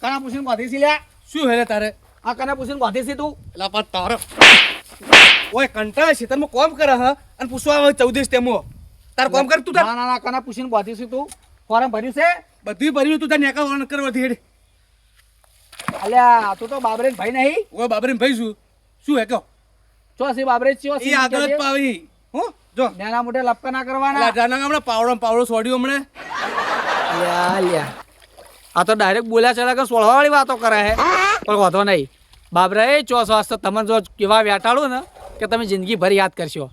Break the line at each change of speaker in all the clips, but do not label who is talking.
કાના પૂછીને બાંધી છે લ્યા?
શું હેલે તારે?
આ કાના પૂછીને બાંધી છે તું?
એટલે પણ તારે. ઓય કંટાળે છે તમે કોમ કરે હ? અને પૂછવા આવે ચૌદેશ તેમો. તાર કોમ કર તું
ના ના ના કાના પૂછીને બાંધી છે તું. ફોરમ ભર્યું છે?
બધું ભર્યું તું તાર નેકા વણ કરવા હેડ.
અલ્યા તું તો બાબરે ભાઈ નહીં.
ઓય બાબરે ભાઈ શું? શું હે કહો?
ચો છે બાબરે ચો
એ જ પાવી. હો જો.
નાના મોટે લપકા ના કરવાના.
એટલે હમણાં પાવડો પાવડો સોડ્યો હમણે.
યા લ્યા. આ તો ડાયરેક્ટ બોલ્યા ચલા કે સોળવા વાળી વાતો કરે હે. પણ વાંધો નહીં. બાબરા એ ચોસ વાસ્તે તમને જો કેવા વ્યાટાળું ને કે તમે જિંદગી ભર યાદ કરશો.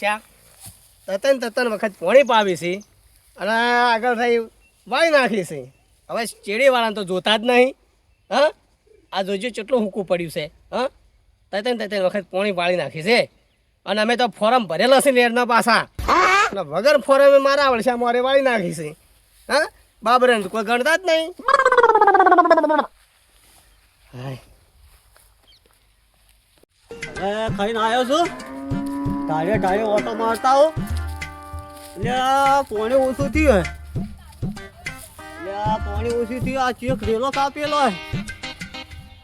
ઓળશ્યા તતન તતન વખત પોણી પાવી છે. અને આગળ થઈ વાળી નાખી છે. હવે ચેડીવાળાને તો જોતા જ નહીં. હા? આ જોજો કેટલું હુકું પડ્યું છે. હા? તતન તતન વખત પોણી પાડી નાખી છે. અને અમે તો ફોરમ ભરેલો છે લેરના પાછા. એટલે વગર ફોરમે મારા ઓળશ્યા મોરે વાળી નાખી હા? બાબરે કોઈ ગણતા જ નહીં.
ખાઈને આવ્યો છું. ટાળે ટાળે ઓટો મારતા હો. એટલે પોણે ઓછું થયું એટલે આ પોણે ઓછું થયું, આ ચેક રેલો કાપેલો હે.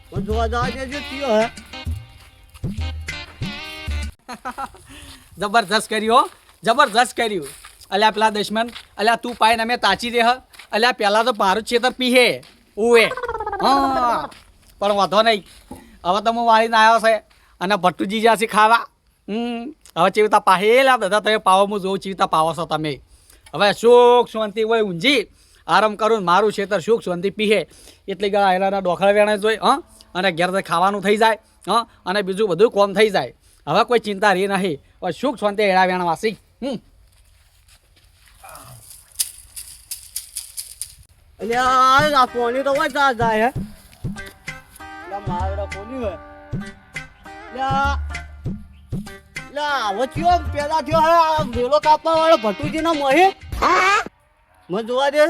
પણ જોવા જવા જે થયો હે.
જબરજસ્ત કર્યો જબરજસ્ત કર્યું. અલ્યા પેલા દુશ્મન, અલ્યા તું પાઈને અમે તાચી દે અલ્યા પેલા તો મારું છેતર પીહે. ઉવે. હા. પણ વાંધો નહીં. હવે તો હું વાળીને આવ્યો છે અને ભટ્ટુજી જ્યાં છે ખાવા. હવે ચીવતા પાહેલા બધા તમે પાવો, હું જોઉં ચેવીતા પાવો છો તમે. હવે સુખ શાંતિ હોય ઊંઝી, આરામ કરું મારું મારું છેતર સુખ શાંતિ પીહે. એટલી ગળા હેલાના ડોખળ વેણે જોઈ હં, અને ઘેર ખાવાનું થઈ જાય, હં, અને બીજું બધું કોમ થઈ જાય. હવે કોઈ ચિંતા રહી નહીં. હવે સુખ શાંતિ એળા વેણ વાસી હમ
આ આ તો હોય જાય હે. મારે પોણી હે આવો થયો પેલા થયો આ વેલો કાપવા વાળો ભટુજી નો મોહી. મને જોવા દે.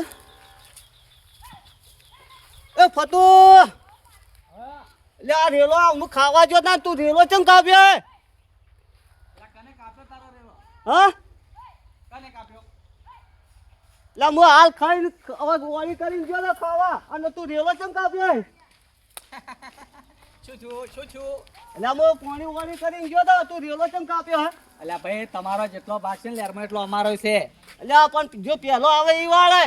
એ ફતુ. એટલે આ ખાવા જો ના તું રેલો ચમ કાપ્યો હે? હું? હાલ ખાઈને હવે કરીને જો ખાવા. અને તું રેલો ચમ કાપ્યો
શું છું શું છું
એટલે પાણી વાળી કરીને ગયો તો તું રેલો ચમ કાપ્યો હે?
એટલે ભાઈ તમારો જેટલો ભાગ છે ને લેરમાં એટલો અમારો છે.
એટલે પણ જો પહેલો આવે એ વાળે.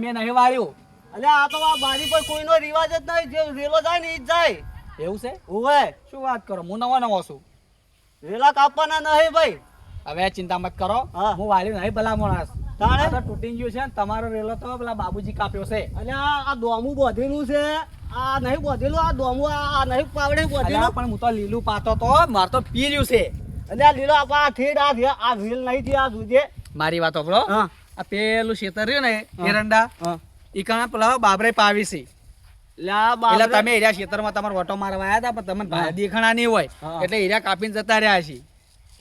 મેં નહીં વાળ્યું
એટલે આ તો આ બારી પર કોઈનો રિવાજ જ નહીં. જે રેલો જાય ને એ જ જાય.
એવું છે?
ઓવે
શું વાત કરો? હું નવો નવો છું.
રેલા કાપવાના નહીં ભાઈ.
હવે ચિંતા મત કરો.
હા.
વાલી નહીં ભલા માણસ.
તાણે?
તૂટી ગયું છે ને તમારો રેલો તો પેલા બાબુજી કાપ્યો છે.
અને આ દોમું બોધેલું છે. આ નહીં બોધેલું આ નહીં પાવડે બોધેલું
પણ હું તો લીલું પાતો તો માર તો પી છે.
અને આ લીલો આ આ ઠેડ આ થયા આ રેલ નહીં આ
મારી વાત સાંભળો. આ પેલું ખેતર રહ્યું ને એરંડા એ કણા પેલા બાબરે પાવી છે.
એટલે
તમે એરિયા ખેતરમાં તમારો ઓટો મારવા આવ્યા હતા પણ તમને
હા.
દેખણા નહીં હોય. એટલે એરિયા કાપીને જતા રહ્યા છે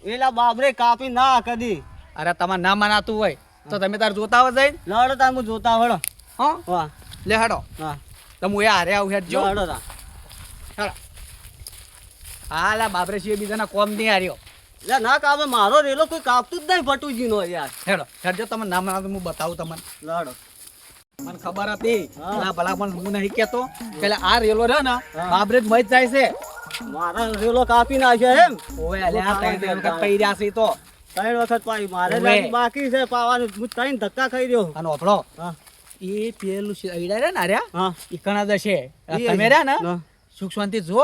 એલા બાબરે કાપી ના કદી
અરે તમારે ના મનાતું હોય. તો તમે તાર જોતા હોય જઈને.
લડો તાર હું જોતા હળો
હા. લે હડો.
હા.
તો હું એ હારે આવું જો. હા લા બાબરે સિવાય બીજાના કોમ નહીં હાર્યો.
એટલે ના કાપે મારો રેલો કોઈ કાપતું જ નહીં ભટુજી નો યાર.
હેડો હેડજો તમે ના હું બતાવું તમને.
લડો
મને ખબર હતી. ભલા પણ હું નહીં કેતો પેલે આ રેલો રહ્યો ને. બાબરે મજ જાય છે.
મારા રેલો કાપી નાખ્યો એમ.
ઓય અલ્યા ત્રણ વખત પઈ રહ્યા છે તો.
ત્રણ વખત પાઈ. મારે બાકી છે પાવાનું હું ત્રણ ધક્કા ખાઈ રહ્યો.
અને ઓફળો
હા.
એ પેલું છે અઈડા રહ્યા ને આર્યા?
હા.
ઈ કણા જશે તમે રહ્યા ને? સુખ શાંતિ જો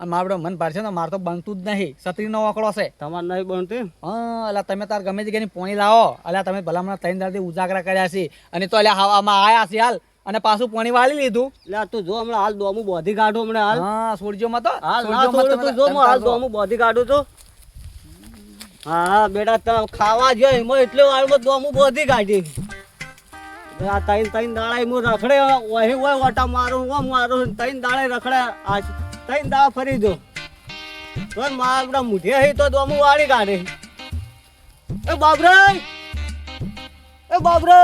અને મારો મન પાડશે ને મારે તો બનતું જ નહીં. સત્રીનો આંકડો છે.
તમારે નહીં બનતું
હા અલા તમે તાર ગમે જગ્યાની પોણી લાવો. તમે ભલામણ ત્રણ દાડથી ઉજાગરા કર્યા છે. અને તો હવામાં આયા છે હાલ. અને પાછું પોણી વાળી લીધું.
એટલે તું જો હમણાં હાલ દોમું બોધી કાઢું હમણાં હાલ.
હા.
હાલ
તમે
તું જો હાલ દોમું બોધી કાઢું છું. હા બેટા તમે ખાવા જોઈએ એમાં એટલે વાળમાં દોમું બોધી કાઢી. આ ત્રણ ત્રણ દાડા હું રખડે વહી ઓય વટા મારું ઓ મારું ત્રણ દાડે રખડે. આ ત્રણ દાડા ફરી જો તો મારા મુઢે હે તો દોમું વાળી કાઢે એ બાબરે એ બાબરે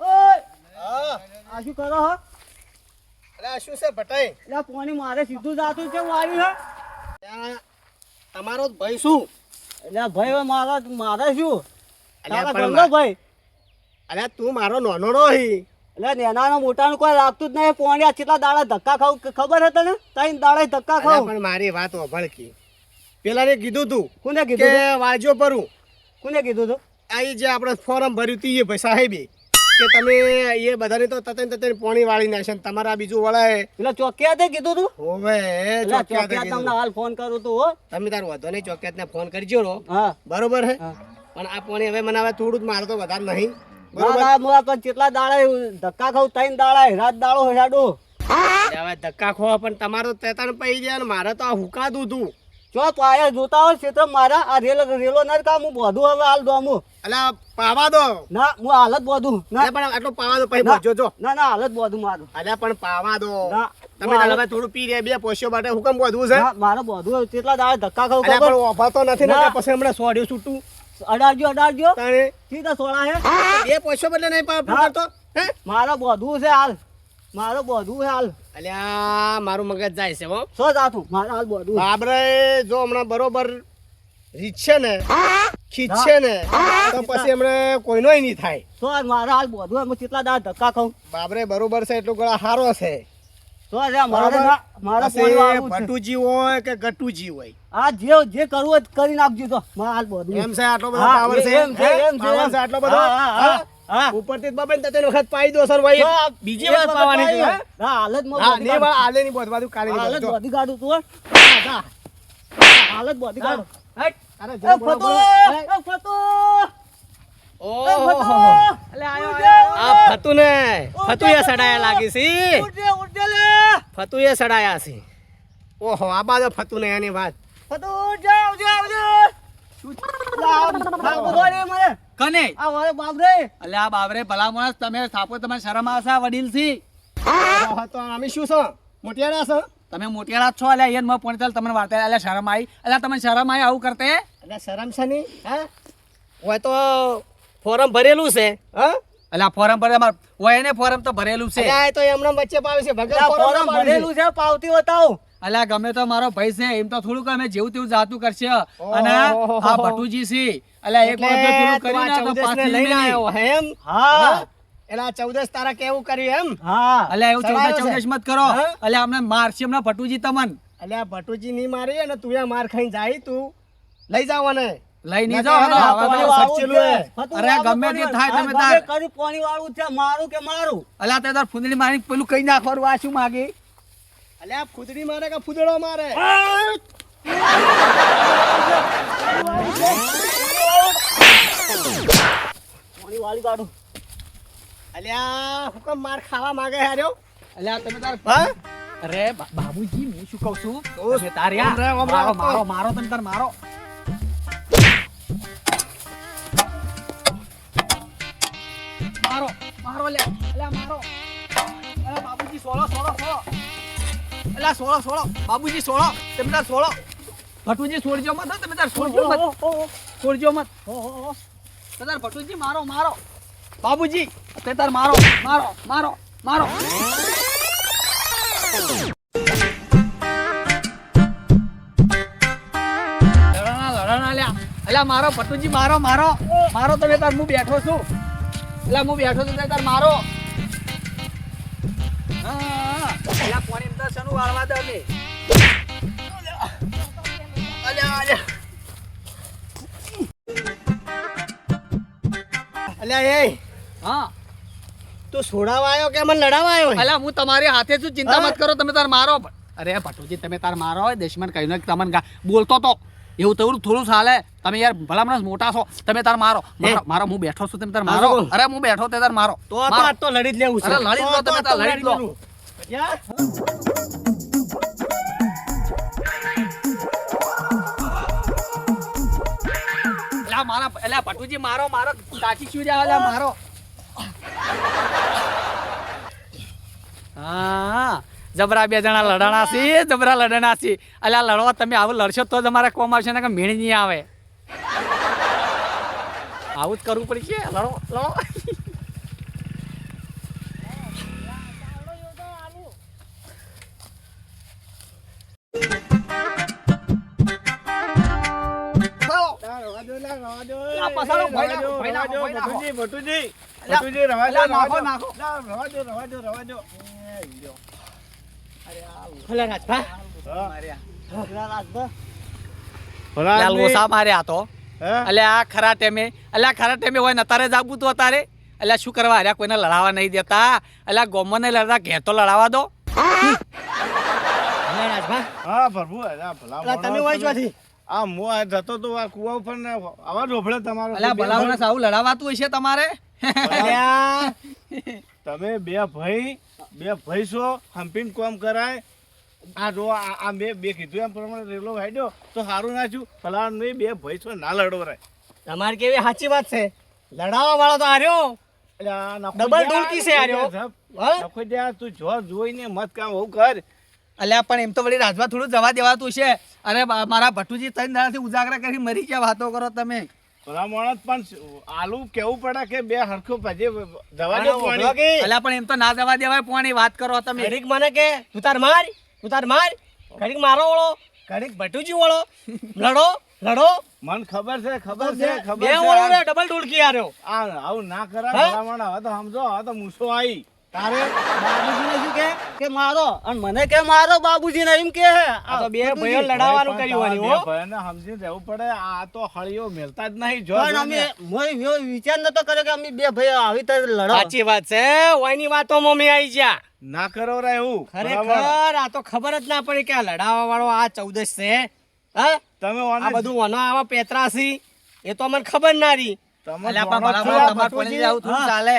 ઓય! આ શું કરો હો?
અરે આ શું છે ભટાઈ?
એટલે પાણી મારે સીધું જાતું છે વાળી હે.
તમારો ભાઈ શું?
એટલે ભાઈ મારા મારે શું? તારા
ગંગો
ભાઈ?
અલ્યા તું મારો નાનો નો હી.
એટલે નેનાનો મોટાનું કોઈ લાગતું જ નહીં. પોણ્યા કેટલા દાડા ધક્કા ખાવ ખબર હે તને? ત્રણ દાડા ધક્કા ખાવ.
પણ મારી વાત ઓભળકી પેલા ને કીધું તું
કોને કીધું કે
વાજો પરું
કોને કીધું તું?
આ જે આપણે ફોરમ ભર્યું હતું એ ભાઈ સાહેબે કે તમે એ બધાને તો તતન તતન પોણી વાળી નાખશે ને તમારા બીજું વળાય
એટલે ચોકિયાતે કીધું તું?
હોવે
એટલે
ચોકિયાતે
ચોકિયાત
કીધું.
તમને હાલ ફોન કરું તું હો.
તમે તારું વધો નહીં ચોકિયાત ને ફોન કરજો રો
હા.
બરોબર હે? પણ આ પોણી હવે મને હવે થોડું જ મારે તો વધારે નહીં.
ના,
બરોબર
ના, કેટલા દાડા ધક્કા ખાવ ત્રણ દાડા રાત દાડો હેડો
હવે ધક્કા ખોવા પણ તમારો તેતાણ પઈ ગયા ને મારે તો આ હુકાતું દૂધું.
ચો પાયા જોતા હોય ક્ષેત્ર મારા આ રેલ રેલો ના કામ હું બધું હવે હાલ દોમું
એટલે પાવા દો.
ના હું હાલત બોધું. ના.
પણ આટલો પાવા દો પછી. જો.
ના ના હાલત બધું મારું.
અલ્યા પણ પાવા દો.
ના
તમે
હું
હવે થોડું પી રહ્યા બે પોસ્યો માટે હુકમ બધું છે?
ના, મારે બધું કેટલા દાડા ધક્કા ખાવ ખબર?
પણ તો નથી ને પછી હમણાં સોડ્યું છૂટું.
અડાડજો અડાડજો.
તાણે
સીધા સોળા હે.
બે પૈસો બદલે નહીં. કરતો. હે?
મારો બધું છે હાલ. મારો બધું છે હાલ.
અલ્યા મારું મગજ જાય છે હો.
સો જાતું? મારે હાલ બધું
બાબરે જો હમણાં બરોબર રીછે ને ખીચશે ને તો પછી એમણે કોઈનોય નહીં થાય.
સો મારે હાલ બધું એમ કેટલા દાળ ધક્કા ખાઉં?
બાબરે બરોબર છે એટલું ગળા સારો છે.
સો છે મારે
બરોબર?
ના- મારે
પછી
પોણી વાળવું છે.
ભટુજી હોય કે ગટુજી હોય
આ જે જે કરવું હોય કરી નાખજો તો મારે બધું
એમ છે આટલો બધો પાવર છે
એમ છે, એમ છે,
પાવર
એમ.
છે આટલો બધો
હા, હા, હા,
હા?
હા.
ઉપરથી બાબા ને તને વખત પાઈ દો સર ભાઈ બીજી વાર પાવાની છે,
પાઈ
હે?
હાલતમાં હા બધી
ને. વાળ આલે ની બોધ બાજુ કાઢી
હાલત બધી કાઢું તું હો. હાલત બધી કાઢું.
અરે
ફતો! ફતો!
આ ફતુ ને ફતુ એ સડાયા લાગી
ઉઠજે
ફતુ એ સડાયા છે. ઓહો આ બાજુ ફતુ ને એની વાત.
ફતુ ઉઠજે, ઉઠજે, ઉઠજે! મને.
કને?
આ મારે બાબરે
એટલે આ બાબરે ભલા માણસ તમે થાપો તમે શરમ આવશે વડીલથી
ઓહો, તો અમે શું છો? મોટિયાળા છો?
તમે મોટિયાળા છો એટલે અહીંયા પોણી ચાલ તમને વાર્તા એટલે શરમ આવી એટલે તમને શરમ આવી આવું કરતે?
એટલે શરમ છે નહીં હા? હોય તો ફોરમ ભરેલું છે હા?
એટલે ફોરમ ભરે અમાર હોય ને ફોરમ તો ભરેલું છે.
અલ્યા, તો એમના વચ્ચે પાવે છે ભગત ફોરમ ના.
ભરેલું છે પાવતી બતાવ
અલ્યા ગમે તો મારો ભાઈ છે એમ તો થોડુંક અમે જેવું તેવું જાતું કરશે. અને આ ભટુજી છે. અલ્યા એક વખત પેલું
કરી
ના તો પાછી
લઈને આવ્યો હે એમ?
હા.
એલા ચૌદસ તારા કેવું કર્યું એમ?
હા.
અલ્યા એવું ચૌદસ. ચૌદસ મત કરો.
અલ્યા
એટલે અમને મારશે હમણાં ભટુજી તમન.
અલ્યા ભટુજી ની મારી અને તું માર ખાઈ જાય તું. લઈ જવાને
લઈ
ના,
જાઓ. અરે ગમે તે થાય તમે તાર.
ગમે કરી પાણી વાળું છે મારું કે મારું?
અલા તે તાર ફૂંદડી મારી પેલું કઈ નાખવાનું આ શું માગે?
અલ્યા ફૂદડી મારે કે ફૂદડો મારે?
પાણી વાળી કાઢું
અલ્યા હુકમ માર ખાવા માંગે હાર્યો?
આ તમે તાર
હા?
અરે બાબુજી હું શું કહું છું? તારે મારો મારો તમે તાર મારો. મારો મારો લે. અલ્યા મારો. અરે બાબુજી સોળો સોળો સોળો. અલ્યા સોળો સોળો. બાબુજી સોળો. તમે તાર સોળો. ભટુજી છોડજો મત તમે તાર છોડજો મત છોડજો મત તે તાર ભટુજી મારો મારો. બાબુજી તે તાર મારો મારો મારો મારો. અલ્યા મારો ભટુજી મારો મારો. મારો તમે તાર હું બેઠો છું. એટલે હું બેઠો છું તાર મારો. વાળવા દે અલ્યા
એ
હા.
તું છોડાવા આવ્યો કે મને લડાવા આવ્યો
અલ્યા હું તમારી હાથે છું ચિંતા મત કરો તમે તાર મારો. અરે ભટુજી તમે તાર મારો હોય દશમન કહ્યું તમને બોલતો તો. એવું થોડું થોડું ચાલે તમે યાર ભલા મને મોટા છો. તમે તાર મારો. મારો હું બેઠો છું તમે તાર મારો. અરે હું બેઠો તે તાર મારો.
તો આ તો લડી જ લેવું છે.
અરે લડી લો તમે તાર, લડી લો. મારા ભટુજી મારો મારો. સાચી શું જાય મારો. હા. જબરા બે જણા લડાણા છે જબરા લડાણા છે એટલે આ લડવા તમે આવું લડશો તો જ કોમ આવશે ને કે મેળ નહીં આવે આવું જ કરવું પડશે લડો લડો.
ભટુજી, ભટુજી, રવા દો, રવા દો. રવા દો, રવા દો, રવા દો.
અલ્યા તો. અલ્યા આ ખરા ટેમે અલ્યા ખરા ટેમે હોય અત્યારે જ આપવું અત્યારે. અલ્યા શું કરવા હાર્યા કોઈને લડાવા નહીં દેતા. અલ્યા ગોમો નહીં લડતા ઘેર તો લડાવા દો.
તમે હોય
આ હું આ જતો તો આ કુવા ઉપર ને આવા ઓભળે તમારો.
અલ્યા ભલામણ સાવું લડાવાતું હશે તમારે?
તમે બે ભાઈ બે ભાઈ છો હંપીને કોમ કરાય. આ જો આ મેં બે કીધું એમ પ્રમાણે રેલો વાડ્યો તો સારું ના છું ફલાણ નહીં બે ભાઈ ના લડો રે.
તમારી કેવી સાચી વાત છે? લડાવવા વાળો તો હાર્યો. ડબલ ડોલકી છે.
નખો તું જો જોઈને મત કામ હોવું કર.
અલ્યા પણ એમ તો વળી રાજભા થોડું જવા દેવાતું છે. અને મારા ભટુજી ત્રણ દાડાથી ઉજાગરા કરી મરી ગયા વાતો કરો તમે.
ભલા માણસ પણ આલુ કેવું પડે કે બે હરખું પછી
દવા
દે પાણી.
અલા પણ એમ તો ના દવા દેવાય પાણી વાત કરો તમે.
ઘડીક મને કે તું તાર માર તું તાર માર. ઘડીક મારો ઓળો ઘડીક ભટુજી ઓળો. લડો લડો.
મને ખબર છે ખબર છે ખબર છે.
બે ઓળો
આ-
ડબલ ડોલકી આર્યો.
આ આવું ના કરાય? માણસ. હવે તો સમજો હવે તો મૂસો આવી
તારે
બાબુજીને શું કે? કે મારો. અને મને કે મારો બાબુજીને એમ કે
આ તો બે ભાઈઓ લડાવવાનું કર્યું હોય હો.
ભાઈને સમજીને રહેવું પડે. આ તો હળિયો મેલતા જ નહીં. જો
પણ અમે મોય વિચાર નતો કર્યો કે અમે બે ભાઈ આવી રીતે લડો.
સાચી વાત છે. ઓયની વાતો મમ્મી આવી ગયા.
ના કરો રે એવું.
ખરેખર? આ તો ખબર જ ના પડી કે આ લડાવા વાળો આ ચૌદશ છે. હા?
તમે
આ બધું વનો આવા પેતરાસી. એ તો મને ખબર ના રહી.
તમે
તમારે
ભટુજી?
આવું થોડું ચાલે.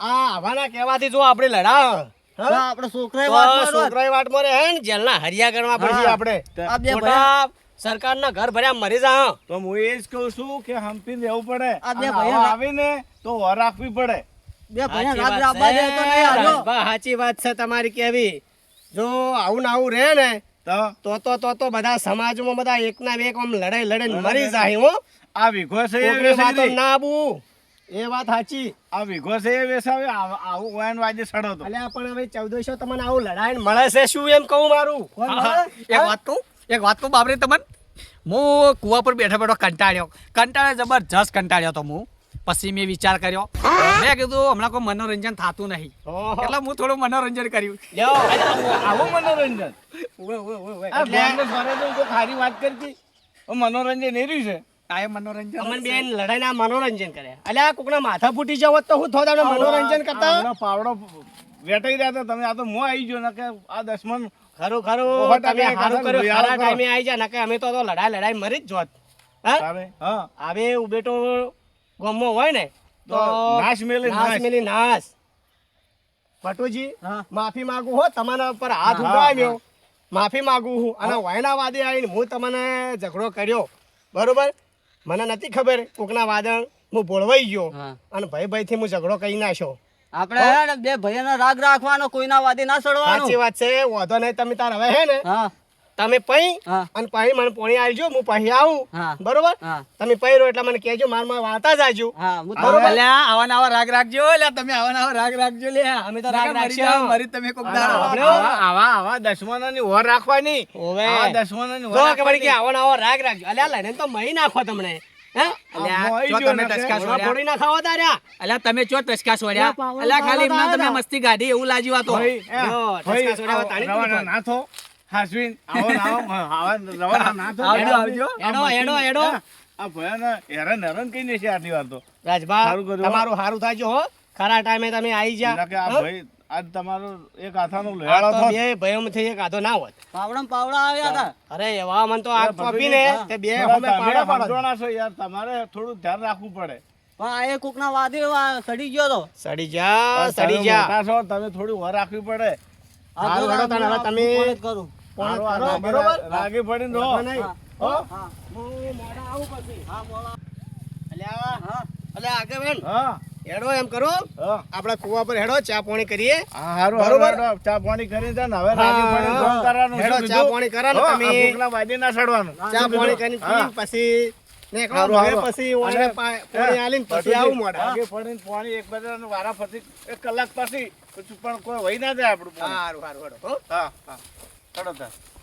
આ આવાના કહેવાથી જો આપણે લડાવ
આપણે છોકરાએ મારવા.
છોકરાએ વાટ મારે હે ને જેલના હરિયા ગણવા પડશે આપણે.
આ બે ભાઈ
મોટા સરકારના ઘર ભર્યા મરી જા
તો હું એ જ કહું છું કે હંપીને રહેવું પડે.
આ બે
અને
ભાઈઓ
આવા
ના-
આવીને તો વર રાખવી પડે.
બે ભાઈ
સાચી વાત
દે તો નહીં હાલો.
છે. સાચી વાત છે તમારી કેવી. જો આવું ને આવું રહે ને
તો?
તો તો તો બધા સમાજમાં બધા એકના બે એક આમ લડાઈ લડાઈ મરી જાય હો.
આ વિઘો છે.
ના એ વાત સાચી.
આ વિઘો છે એ વેસાવે આવું વાયન વાજે સડો તો.
અલ્યા પણ હવે ચૌદસો તમને આવું લડાઈને મળે છે શું એમ કહું મારું.
એક વાત કહું એક વાત કહું બાપરે તમને. હું કુવા પર બેઠો બેઠો કંટાળ્યો. કંટાળ્યો જબરજસ્ત કંટાળ્યો તો હું પછી મેં વિચાર કર્યો. મેં કીધું હમણાં કોઈ મનોરંજન થતું નહીં. એટલે હું થોડું મનોરંજન કર્યું.
આવું મનોરંજન. સોરે ખારી વાત કરતી. મનોરંજન એ રહ્યું છે.
આ મનોરંજન
અમન બેન લડાઈને મનોરંજન કરે. અલ્યા કોકના માથા ફૂટી જાવ તો હું થોડા મનોરંજન કરતા?
પાવડો વેટાઈ રહ્યા તમે આ તો મો આવી ગયો ને કે આ દસમન
ખરું ખરું. તમે
તમે
સારું
ખાસા
કર્યું.
વિયારો
ખરા
કરો.
ટાઈમે આવી જા નકે અમે તો તો લડાઈ લડાઈ મરી જ જોત. હા?
તારે
ઉબેટો ગમો હોય ને તો
નાશ મેલે
નાશ ભટુજી માફી માંગુ હો તમારા પર હાથ ઉગામ્યો માફી માંગુ હું. અને વાયના વાદે આવીને હું તમને ઝઘડો કર્યો. બરોબર? મને નથી ખબર કોકના વાદળ હું ભોળવાઈ ગયો અને ભાઈ ભાઈ થી હું ઝઘડો કરી નાખ્યો.
આપણે બે ભાઈઓનો રાગ રાખવાનો કોઈના વાદી ના
સાચી વાત છે વાંધો નહીં તમે તાર હવે હે ને તમે પઈ અને પહી મને પોણી આવજો હું પહી આવું. બરોબર? તમે પૈરો એટલે મને કહેજો મારમાં વાતા જાજો.
હા હું
બરોબર.
અલ્યા આવા નવા રાગ રાખજો લે તમે આવા નવા રાગ રાખજો લે
અમે તો રાગ
નકર મરી તમે કોક દાડો.
આવા આવા આવા ની ઓર રાખવાની.
ઓવે.
આવા ની ઓર
કે કે આવા આવો રાગ રાખજો. અલ્યા લઈને તો મહી નાખો તમને.
આ
તમે ચો ટચકા છોડ્યા
અલ્યા,
ખાલી તમે મસ્તી કાઢી એવું લાગ્યું આ તો.
હાસવીન, આવો આવો, આવા.
આવજો, આવજો.
એડો, એડો, એડો.
આ ભયાને હેરાન હેરાન કઈ નહીં છે આટલી વાર તો.
રાજભા તમારું સારું થાજો હો. ખરા ટાઈમે તમે આવી જા
આ ભાઈ આજ તમારો એક હાથાનો
આ તો
થો.
બે ભાઈઓમાંથી એક આધો ના હોત.
પાવડા પાવડા આવ્યા હતા.
અરે એવા મન તો આગ
એ બધું
તે બે
થોડા
હોમે
તમે
પાડો પાડો.
સમજવાના છો યાર તમારે થોડું ધ્યાન રાખવું પડે.
પણ આ એ કોકના વાદે વા- સડી ગયો તો.
સડી જા સડી જા.
તમે થોડી વાર રાખવી પડે.
આ
તમે-
કોણ જ કરું
પોણત
હારું, આ
કરો,
રાગી-
બરોબર
રાગી પડીને રહો
નહીં.
હો?
મોડા આવું પછી.
હા મોળા
અલ્યા.
હા.
અલ્યા આગળ બેન
હા.
હેડો એમ કરો.
હા.
કુવા પર હેડો ચા પાણી કરીએ. બરોબર.
હારું હારું. ચા પાણી કરીને જા હવે રાજી પડીને
હા,
કામ કરવાનું
હેડો, ચા પાણી કરો ને તમે.
આ ભૂખના ના સડવાનું
ચા પાણી
કીધું?
કરીને
હા.
પીને પછી નીકળો હવે પછી ઓને પાણી આલીને પછી આવું મોડા.
આગે પડીને પાણી એક બજારનું વારા ફરતી એક કલાક પછી પછી પણ કોઈ વહી ના જાય આપણું
સારું સારું હેડો હો
હા. હા ચડો તાર